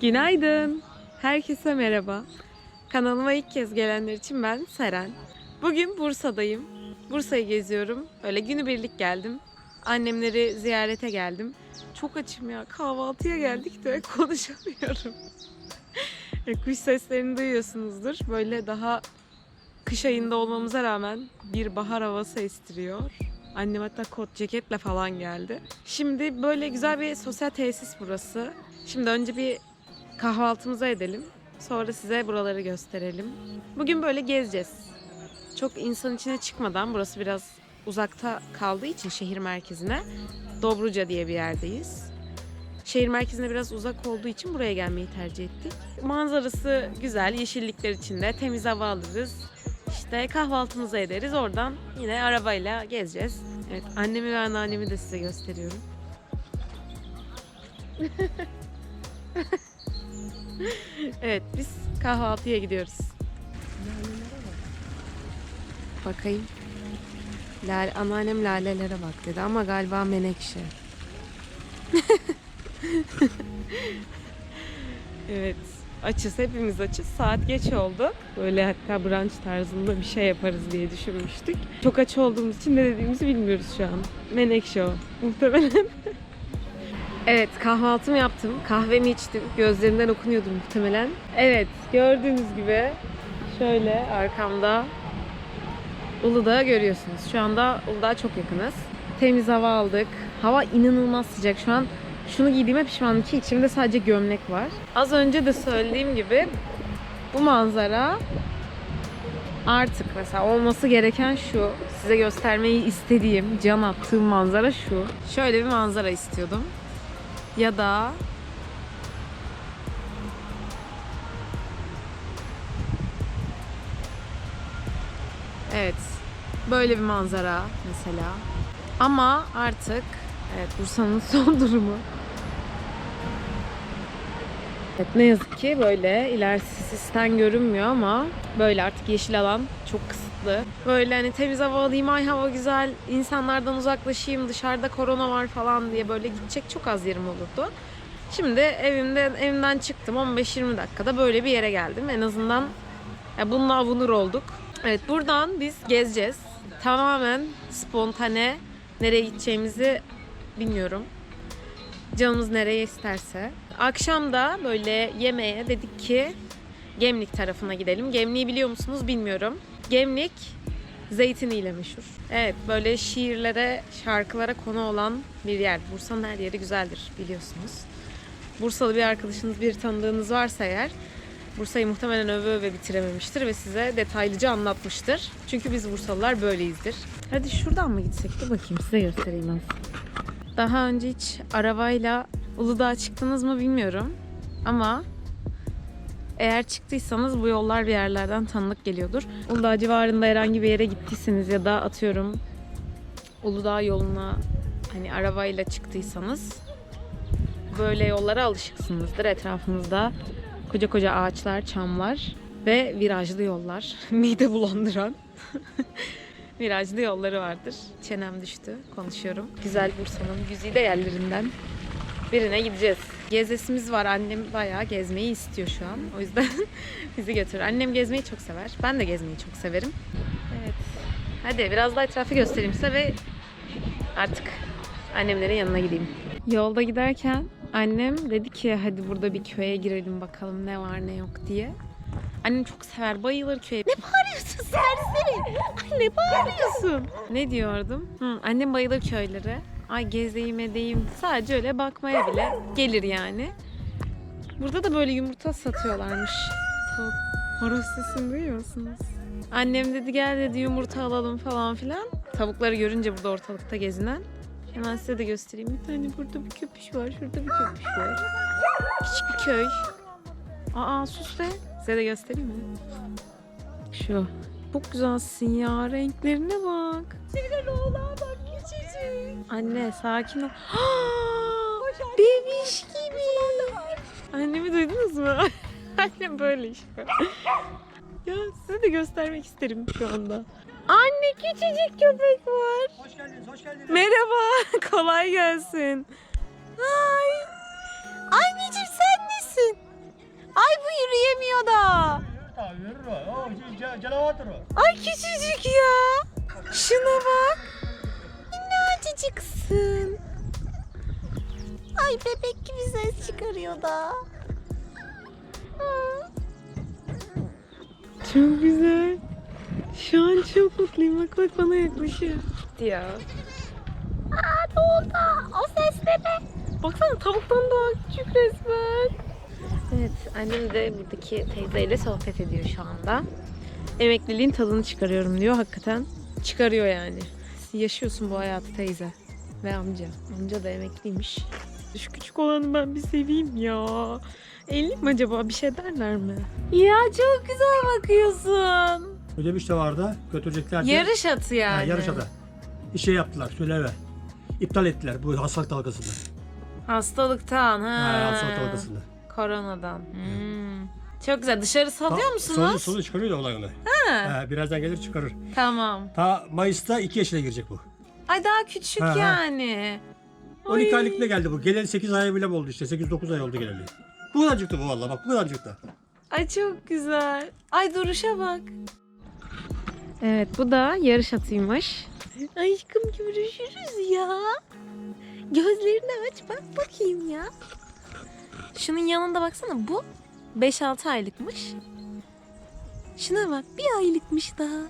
Günaydın. Herkese merhaba. Kanalıma ilk kez gelenler için ben Seren. Bugün Bursa'dayım. Bursa'yı geziyorum. Öyle günübirlik geldim. Annemleri ziyarete geldim. Çok açım ya. Kahvaltıya geldik de konuşamıyorum. E, Kuş seslerini duyuyorsunuzdur. Böyle daha kış ayında olmamıza rağmen bir bahar havası estiriyor. Annem hatta kot ceketle falan geldi. Şimdi böyle güzel bir sosyal tesis burası. Şimdi önce bir kahvaltımızı edelim. Sonra size buraları gösterelim. Bugün böyle gezeceğiz. Çok insan içine çıkmadan burası biraz uzakta kaldığı için şehir merkezine Dobruca diye bir yerdeyiz. Şehir merkezine biraz uzak olduğu için buraya gelmeyi tercih ettik. Manzarası güzel, yeşillikler içinde. Temiz hava alırız. İşte kahvaltımızı ederiz. Oradan yine arabayla gezeceğiz. Evet, annemi ve anneannemi de size gösteriyorum. evet, biz kahvaltıya gidiyoruz. Bakayım. Lale, anneannem lalelere bak dedi ama galiba menekşe. evet. Açız. Hepimiz açız. Saat geç oldu. Böyle hatta brunch tarzında bir şey yaparız diye düşünmüştük. Çok aç olduğumuz için ne dediğimizi bilmiyoruz şu an. Menekşe o. Muhtemelen. evet kahvaltımı yaptım. Kahvemi içtim. Gözlerinden okunuyordu muhtemelen. Evet gördüğünüz gibi şöyle arkamda Uludağ'ı görüyorsunuz. Şu anda Uludağ'a çok yakınız. Temiz hava aldık. Hava inanılmaz sıcak. Şu an şunu giydiğime pişmanım ki içimde sadece gömlek var. Az önce de söylediğim gibi bu manzara artık mesela olması gereken şu. Size göstermeyi istediğim, can attığım manzara şu. Şöyle bir manzara istiyordum. Ya da Evet. Böyle bir manzara mesela. Ama artık evet Bursa'nın son durumu. Evet ne yazık ki böyle ilerisi sistem görünmüyor ama böyle artık yeşil alan çok kısıtlı. Böyle hani temiz hava alayım, ay hava güzel, insanlardan uzaklaşayım, dışarıda korona var falan diye böyle gidecek çok az yerim olurdu. Şimdi evimden evimden çıktım 15-20 dakikada böyle bir yere geldim. En azından ya bununla avunur olduk. Evet buradan biz gezeceğiz. Tamamen spontane nereye gideceğimizi bilmiyorum. Canımız nereye isterse. Akşam da böyle yemeğe dedik ki Gemlik tarafına gidelim. Gemlik'i biliyor musunuz bilmiyorum. Gemlik zeytiniyle meşhur. Evet böyle şiirlere, şarkılara konu olan bir yer. Bursa'nın her yeri güzeldir biliyorsunuz. Bursalı bir arkadaşınız, bir tanıdığınız varsa eğer Bursa'yı muhtemelen öve öve bitirememiştir ve size detaylıca anlatmıştır. Çünkü biz Bursalılar böyleyizdir. Hadi şuradan mı gitsek de bakayım size göstereyim ben. Daha önce hiç arabayla Uludağ'a çıktınız mı bilmiyorum. Ama eğer çıktıysanız bu yollar bir yerlerden tanıdık geliyordur. Uludağ civarında herhangi bir yere gittiyseniz ya da atıyorum Uludağ yoluna hani arabayla çıktıysanız böyle yollara alışıksınızdır. Etrafınızda koca koca ağaçlar, çamlar ve virajlı yollar. Mide bulandıran virajlı yolları vardır. Çenem düştü, konuşuyorum. Güzel Bursa'nın güzide yerlerinden birine gideceğiz. Gezesimiz var. Annem bayağı gezmeyi istiyor şu an. O yüzden bizi götür. Annem gezmeyi çok sever. Ben de gezmeyi çok severim. Evet. Hadi biraz daha etrafı göstereyim size ve artık annemlerin yanına gideyim. Yolda giderken annem dedi ki hadi burada bir köye girelim bakalım ne var ne yok diye. Annem çok sever, bayılır köye. Ne bağırıyorsun serseri? Ay ne bağırıyorsun? Ne diyordum? Hı, annem bayılır köylere. Ay gezeyim edeyim. Sadece öyle bakmaya bile gelir yani. Burada da böyle yumurta satıyorlarmış. Tavuk. Horoz sesini duyuyor musunuz? Annem dedi gel dedi yumurta alalım falan filan. Tavukları görünce burada ortalıkta gezinen. Hemen size de göstereyim. Bir tane burada bir köpüş var. Şurada bir köpüş var. Küçük bir köy. Aa sus be. Size de göstereyim mi? Şu. Çok güzelsin ya. Renklerine bak. Senin oğlan bak. Anne sakin ol. Bebiş gibi. Annemi duydunuz mu? Annem böyle işte. ya size de göstermek isterim şu anda. Anne küçücük köpek var. Hoş geldiniz, hoş geldiniz. Merhaba, kolay gelsin. Ay. Anneciğim sen nesin? Ay bu yürüyemiyor da. Yürür tabii, yürür o. Canavardır o. Ay küçücük ya. Şuna bak. Minnacıcıksın. Ay bebek gibi ses çıkarıyor da. Çok güzel. Şu an çok mutluyum. Bak bak bana yaklaşıyor. Ya. Aa ne oldu? O ses ne be? Baksana tavuktan daha küçük resmen. Evet annem de buradaki teyzeyle sohbet ediyor şu anda. Emekliliğin tadını çıkarıyorum diyor hakikaten. Çıkarıyor yani. Yaşıyorsun bu hayatı teyze. Ve amca. Amca da emekliymiş. Şu küçük olanı ben bir seveyim ya. Eğileyim mi acaba? Bir şey derler mi? Ya çok güzel bakıyorsun. Ödemiş de vardı. Götürecekler. diye- Yarış atı yani. Ha, yarış ada. Bir şey yaptılar. Söyleme. İptal ettiler bu hastalık dalgasında. Hastalıktan. Ha. Ha, hastalık dalgasında. Koronadan. Hmm. Çok güzel. Dışarı salıyor musunuz? Sonu, sonu çıkarıyor da olay onu. Ha, birazdan gelir çıkarır. Tamam. Ta Mayıs'ta 2 yaşına girecek bu. Ay daha küçük Ha, ha. yani. 12 Ay. aylık ne geldi bu? Geleli 8 ay bile oldu işte. 8-9 ay oldu geleli. Bu kadarcıktı bu valla bak bu kadarcıktı. Ay çok güzel. Ay duruşa bak. Evet bu da yarış atıymış. Aşkım görüşürüz ya. Gözlerini aç bak bakayım ya. Şunun yanında baksana bu 5-6 aylıkmış. Şuna bak bir aylıkmış daha.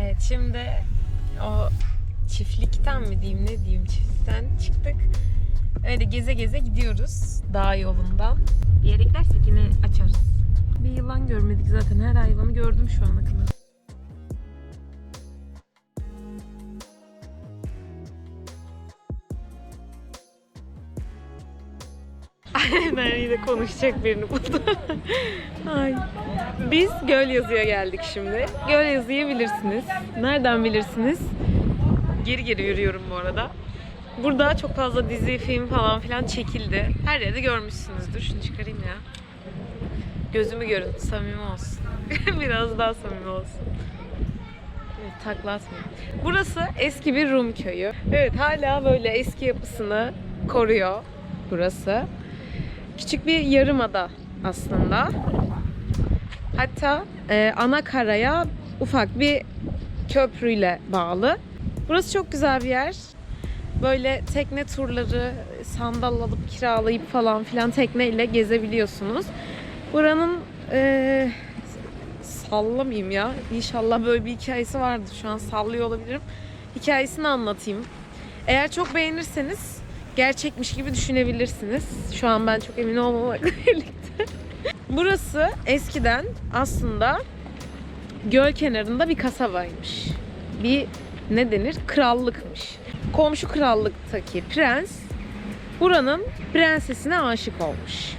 Evet şimdi o çiftlikten mi diyeyim ne diyeyim çiftlikten çıktık. Öyle geze geze gidiyoruz dağ yolundan. Bir yere gidersek yine açarız. Bir yılan görmedik zaten. Her hayvanı gördüm şu ana kadar. Aynen yine konuşacak birini buldu. Ay. Biz Göl Yazı'ya geldik şimdi. Göl Yazı'yı bilirsiniz. Nereden bilirsiniz? Geri geri yürüyorum bu arada. Burada çok fazla dizi, film falan filan çekildi. Her yerde görmüşsünüzdür. Şunu çıkarayım ya. Gözümü görün, samimi olsun. Biraz daha samimi olsun. Evet, takla atmayayım. Burası eski bir Rum köyü. Evet, hala böyle eski yapısını koruyor burası. Küçük bir yarımada aslında. Hatta e, ana karaya ufak bir köprüyle bağlı. Burası çok güzel bir yer. Böyle tekne turları, sandal alıp kiralayıp falan filan tekneyle gezebiliyorsunuz. Buranın eee sallamayayım ya. İnşallah böyle bir hikayesi vardır. Şu an sallıyor olabilirim. Hikayesini anlatayım. Eğer çok beğenirseniz gerçekmiş gibi düşünebilirsiniz. Şu an ben çok emin olmamakla birlikte. Burası eskiden aslında göl kenarında bir kasabaymış. Bir ne denir? Krallıkmış. Komşu krallıktaki prens buranın prensesine aşık olmuş.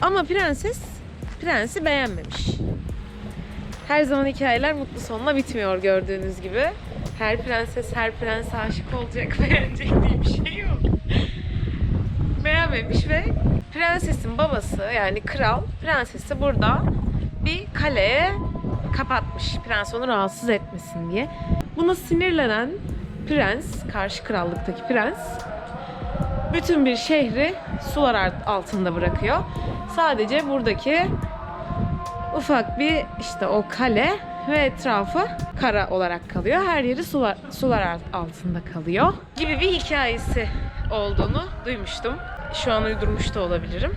Ama prenses prensi beğenmemiş. Her zaman hikayeler mutlu sonla bitmiyor gördüğünüz gibi. Her prenses her prense aşık olacak, beğenecek diye bir şey yok. Beğenmemiş ve prensesin babası yani kral prensesi burada bir kaleye kapatmış. Prens onu rahatsız etmesin diye. Buna sinirlenen prens, karşı krallıktaki prens bütün bir şehri sular alt- altında bırakıyor. Sadece buradaki ufak bir işte o kale ve etrafı kara olarak kalıyor. Her yeri sular, sular alt- altında kalıyor gibi bir hikayesi olduğunu duymuştum. Şu an uydurmuş da olabilirim.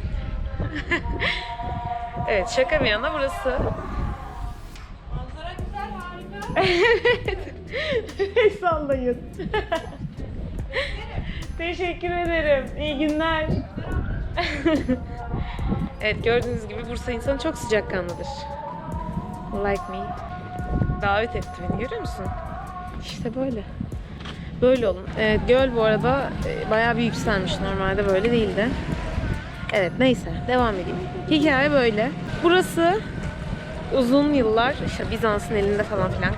evet şaka bir yana burası. evet. Sallayın. Teşekkür ederim. İyi günler. evet gördüğünüz gibi Bursa insanı çok sıcakkanlıdır. Like me. Davet etti beni görüyor musun? İşte böyle. Böyle olun. Evet göl bu arada e, bayağı bir yükselmiş. Normalde böyle değildi. Evet neyse devam edeyim. Hikaye böyle. Burası uzun yıllar işte Bizans'ın elinde falan filan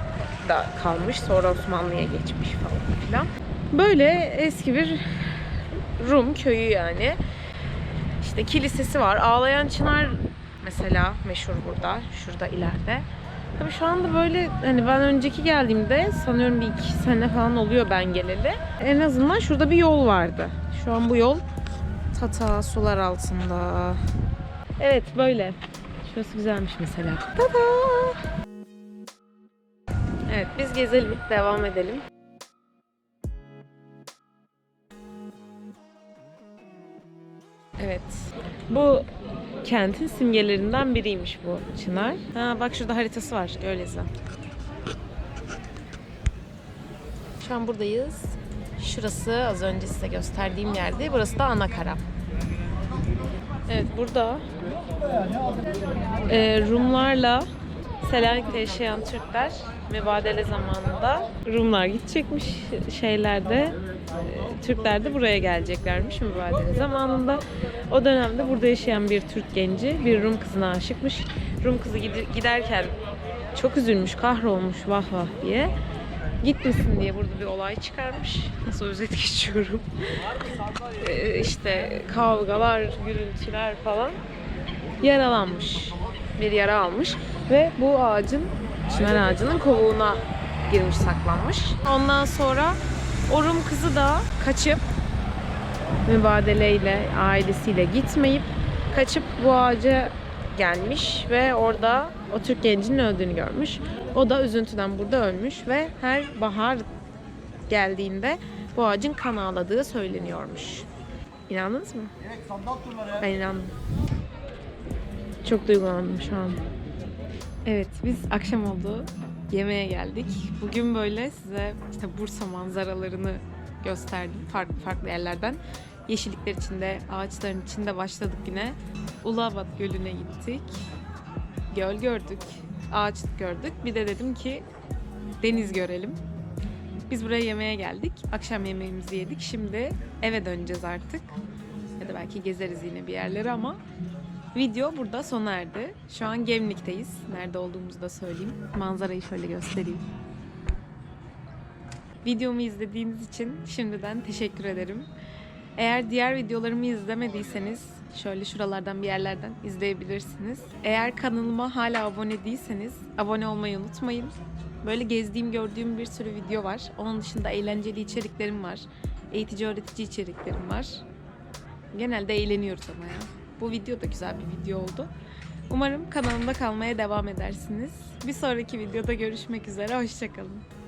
da kalmış. Sonra Osmanlı'ya geçmiş falan filan. Böyle eski bir Rum köyü yani. İşte kilisesi var. Ağlayan Çınar mesela meşhur burada. Şurada ileride. Tabii şu anda böyle hani ben önceki geldiğimde sanıyorum bir iki sene falan oluyor ben geleli. En azından şurada bir yol vardı. Şu an bu yol tata sular altında. Evet böyle. Şurası güzelmiş mesela. Tada! Biz gezelim, devam edelim. Evet. Bu kentin simgelerinden biriymiş bu çınar. Ha bak şurada haritası var. Öyleyse. Şu an buradayız. Şurası az önce size gösterdiğim yerde. Burası da Anakara. Evet burada e, Rumlarla Selanik'te yaşayan Türkler mübadele zamanında Rumlar gidecekmiş şeylerde e, Türkler de buraya geleceklermiş mübadele zamanında. O dönemde burada yaşayan bir Türk genci bir Rum kızına aşıkmış. Rum kızı giderken çok üzülmüş, kahrolmuş vah vah diye. Gitmesin diye burada bir olay çıkarmış. Nasıl özet geçiyorum. Ee, işte kavgalar, gürültüler falan. Yaralanmış. Bir yara almış. Ve bu ağacın, çimen ağacının kovuğuna girmiş saklanmış. Ondan sonra o Rum kızı da kaçıp mübadeleyle ailesiyle gitmeyip kaçıp bu ağaca gelmiş ve orada o Türk gencinin öldüğünü görmüş. O da üzüntüden burada ölmüş ve her bahar geldiğinde bu ağacın kan ağladığı söyleniyormuş. İnandınız mı? Ben inandım. Çok duygulandım şu an. Evet biz akşam oldu. Yemeğe geldik. Bugün böyle size işte Bursa manzaralarını gösterdim farklı farklı yerlerden. Yeşillikler içinde, ağaçların içinde başladık yine. Ulabat Gölü'ne gittik. Göl gördük, ağaç gördük. Bir de dedim ki deniz görelim. Biz buraya yemeğe geldik. Akşam yemeğimizi yedik. Şimdi eve döneceğiz artık. Ya da belki gezeriz yine bir yerlere ama video burada sona erdi. Şu an Gemlik'teyiz. Nerede olduğumuzu da söyleyeyim. Manzarayı şöyle göstereyim. Videomu izlediğiniz için şimdiden teşekkür ederim. Eğer diğer videolarımı izlemediyseniz şöyle şuralardan bir yerlerden izleyebilirsiniz. Eğer kanalıma hala abone değilseniz abone olmayı unutmayın. Böyle gezdiğim, gördüğüm bir sürü video var. Onun dışında eğlenceli içeriklerim var. Eğitici, öğretici içeriklerim var. Genelde eğleniyoruz ama ya. Bu video da güzel bir video oldu. Umarım kanalımda kalmaya devam edersiniz. Bir sonraki videoda görüşmek üzere. Hoşçakalın.